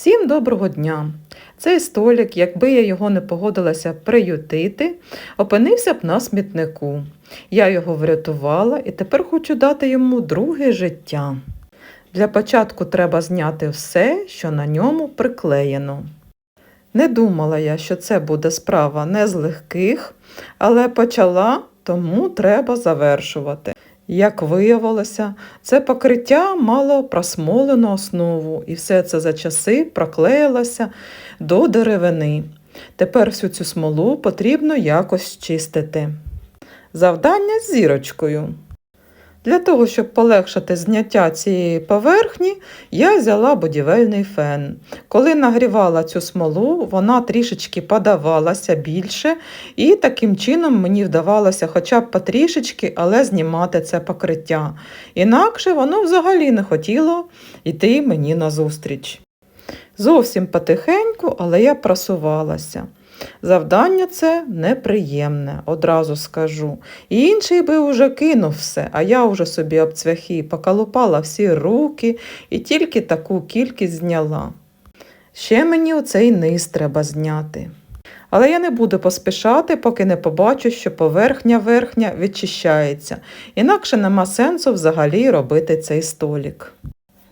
Всім доброго дня! Цей столик, якби я його не погодилася приютити, опинився б на смітнику. Я його врятувала і тепер хочу дати йому друге життя. Для початку треба зняти все, що на ньому приклеєно. Не думала я, що це буде справа не з легких, але почала, тому треба завершувати. Як виявилося, це покриття мало просмолену основу, і все це за часи проклеїлося до деревини. Тепер всю цю смолу потрібно якось чистити. Завдання з зірочкою. Для того, щоб полегшити зняття цієї поверхні, я взяла будівельний фен. Коли нагрівала цю смолу, вона трішечки подавалася більше, і таким чином мені вдавалося хоча б потрішечки, але знімати це покриття. Інакше воно взагалі не хотіло йти мені назустріч. Зовсім потихеньку, але я просувалася. Завдання це неприємне, одразу скажу. І інший би уже кинув все, а я вже собі об цвяхи поколупала всі руки і тільки таку кількість зняла. Ще мені оцей низ треба зняти. Але я не буду поспішати, поки не побачу, що поверхня верхня відчищається, інакше нема сенсу взагалі робити цей столік.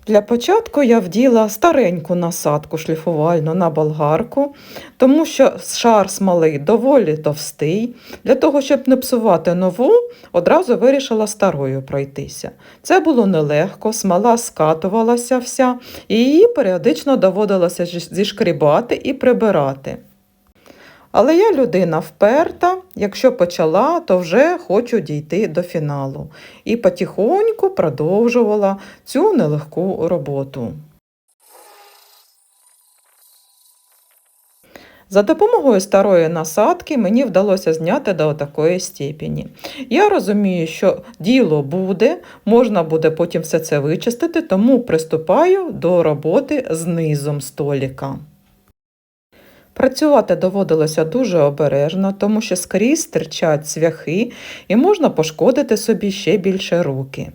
Для початку я вділа стареньку насадку шліфувальну на болгарку, тому що шар смоли доволі товстий. Для того, щоб не псувати нову, одразу вирішила старою пройтися. Це було нелегко, смола скатувалася вся, і її періодично доводилося зішкрібати і прибирати. Але я людина вперта, якщо почала, то вже хочу дійти до фіналу. І потихоньку продовжувала цю нелегку роботу. За допомогою старої насадки мені вдалося зняти до такої степені. Я розумію, що діло буде, можна буде потім все це вичистити, тому приступаю до роботи з низом століка. Працювати доводилося дуже обережно, тому що скрізь стирчать цвяхи і можна пошкодити собі ще більше руки.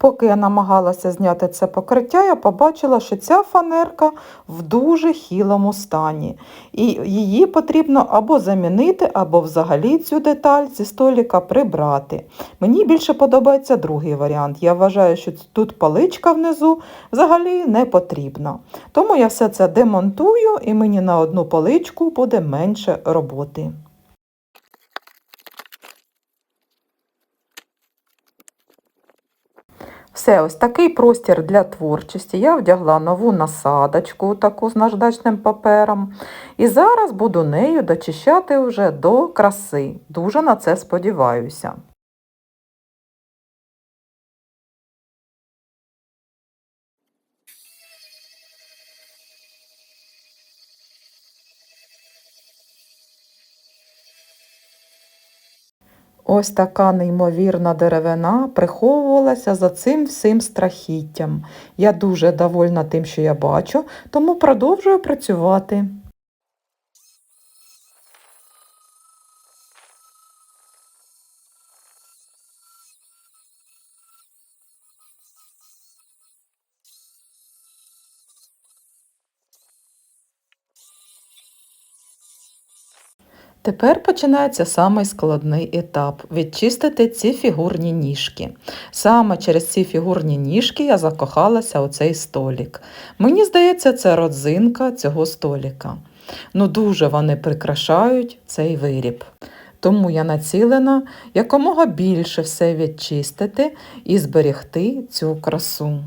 Поки я намагалася зняти це покриття, я побачила, що ця фанерка в дуже хілому стані. І її потрібно або замінити, або взагалі цю деталь зі століка прибрати. Мені більше подобається другий варіант. Я вважаю, що тут паличка внизу взагалі не потрібна. Тому я все це демонтую і мені на одну паличку буде менше роботи. Все, ось такий простір для творчості. Я вдягла нову насадочку, таку з наждачним папером. І зараз буду нею дочищати вже до краси. Дуже на це сподіваюся. Ось така неймовірна деревина приховувалася за цим всім страхіттям. Я дуже довольна тим, що я бачу, тому продовжую працювати. Тепер починається самий складний етап відчистити ці фігурні ніжки. Саме через ці фігурні ніжки я закохалася у цей столік. Мені здається, це родзинка цього століка. Ну дуже вони прикрашають цей виріб. Тому я націлена якомога більше все відчистити і зберегти цю красу.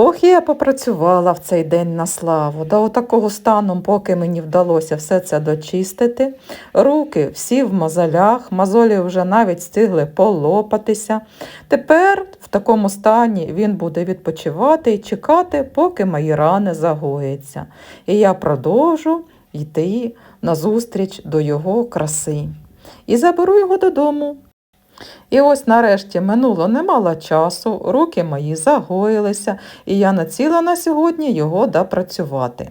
Ох, я попрацювала в цей день на славу. До отакого стану, поки мені вдалося все це дочистити. Руки всі в мозолях, мозолі вже навіть встигли полопатися. Тепер в такому стані він буде відпочивати і чекати, поки мої рани загояться. І я продовжу йти назустріч до його краси. І заберу його додому. І ось нарешті минуло немало часу, руки мої загоїлися, і я націла на сьогодні його допрацювати.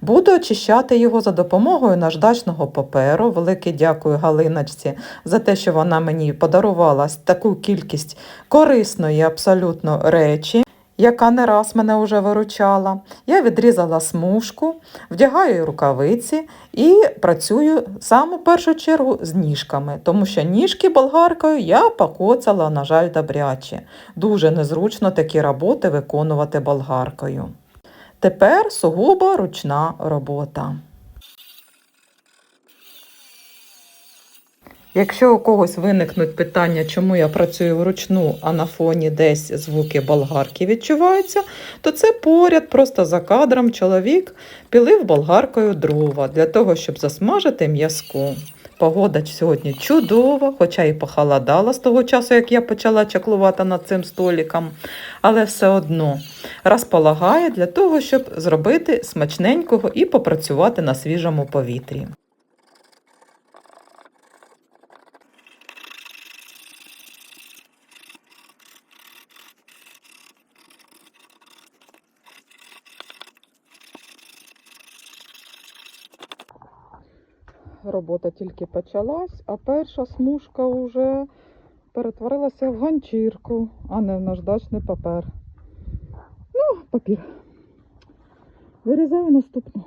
Буду очищати його за допомогою наждачного паперу. Велике дякую Галиночці за те, що вона мені подарувала таку кількість корисної абсолютно речі. Яка не раз мене вже виручала. Я відрізала смужку, вдягаю рукавиці і працюю саме в першу чергу з ніжками, тому що ніжки болгаркою я покоцала, на жаль, добряче. Дуже незручно такі роботи виконувати болгаркою. Тепер сугубо ручна робота. Якщо у когось виникнуть питання, чому я працюю вручну, а на фоні десь звуки болгарки відчуваються, то це поряд, просто за кадром чоловік пілив болгаркою дрова для того, щоб засмажити м'язку. Погода сьогодні чудова, хоча і похолодала з того часу, як я почала чаклувати над цим столиком, але все одно розполагає для того, щоб зробити смачненького і попрацювати на свіжому повітрі. Робота тільки почалась, а перша смужка вже перетворилася в ганчірку, а не в наждачний папер. Ну, папір. Вирізаю наступну.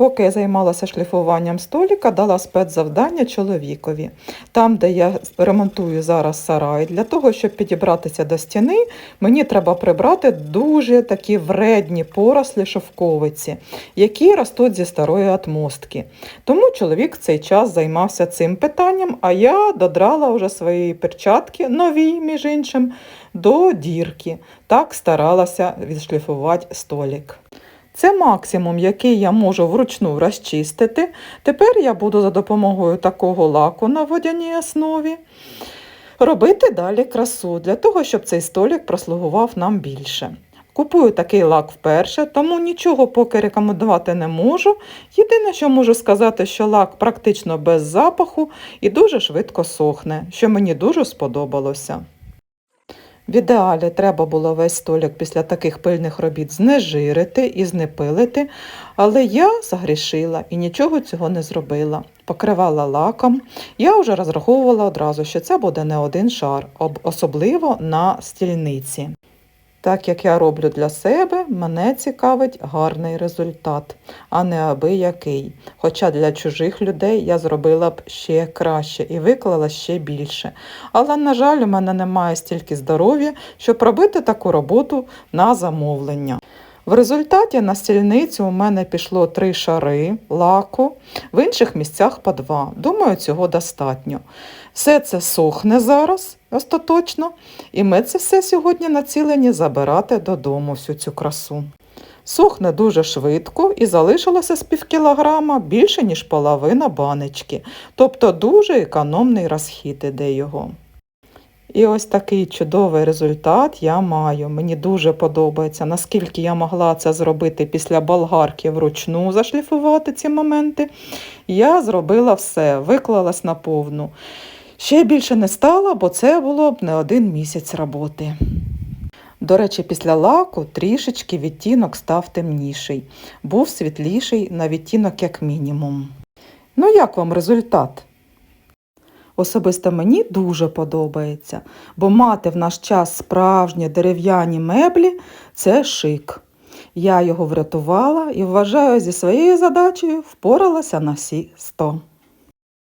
Поки я займалася шліфуванням століка, дала спецзавдання чоловікові. Там, де я ремонтую зараз сарай, для того, щоб підібратися до стіни, мені треба прибрати дуже такі вредні порослі шовковиці, які ростуть зі старої атмостки. Тому чоловік в цей час займався цим питанням, а я додрала вже свої перчатки, нові, між іншим, до дірки. Так старалася відшліфувати столік. Це максимум, який я можу вручну розчистити. Тепер я буду за допомогою такого лаку на водяній основі робити далі красу, для того, щоб цей столик прослугував нам більше. Купую такий лак вперше, тому нічого поки рекомендувати не можу. Єдине, що можу сказати, що лак практично без запаху і дуже швидко сохне, що мені дуже сподобалося. В ідеалі треба було весь столик після таких пильних робіт знежирити і знепилити, але я загрішила і нічого цього не зробила. Покривала лаком. Я вже розраховувала одразу, що це буде не один шар, особливо на стільниці. Так як я роблю для себе, мене цікавить гарний результат, а не аби який. Хоча для чужих людей я зробила б ще краще і виклала ще більше. Але, на жаль, у мене немає стільки здоров'я, щоб робити таку роботу на замовлення. В результаті на стільницю у мене пішло три шари лаку, в інших місцях по два. Думаю, цього достатньо. Все це сохне зараз остаточно, і ми це все сьогодні націлені забирати додому всю цю красу. Сохне дуже швидко і залишилося з півкілограма більше, ніж половина баночки, тобто дуже економний розхід іде його. І ось такий чудовий результат я маю. Мені дуже подобається, наскільки я могла це зробити після болгарки вручну зашліфувати ці моменти. Я зробила все, виклалась на повну. Ще більше не стало, бо це було б не один місяць роботи. До речі, після лаку трішечки відтінок став темніший, був світліший на відтінок як мінімум. Ну, як вам результат? Особисто мені дуже подобається, бо мати в наш час справжні дерев'яні меблі це шик. Я його врятувала і вважаю, зі своєю задачею впоралася на всі 100.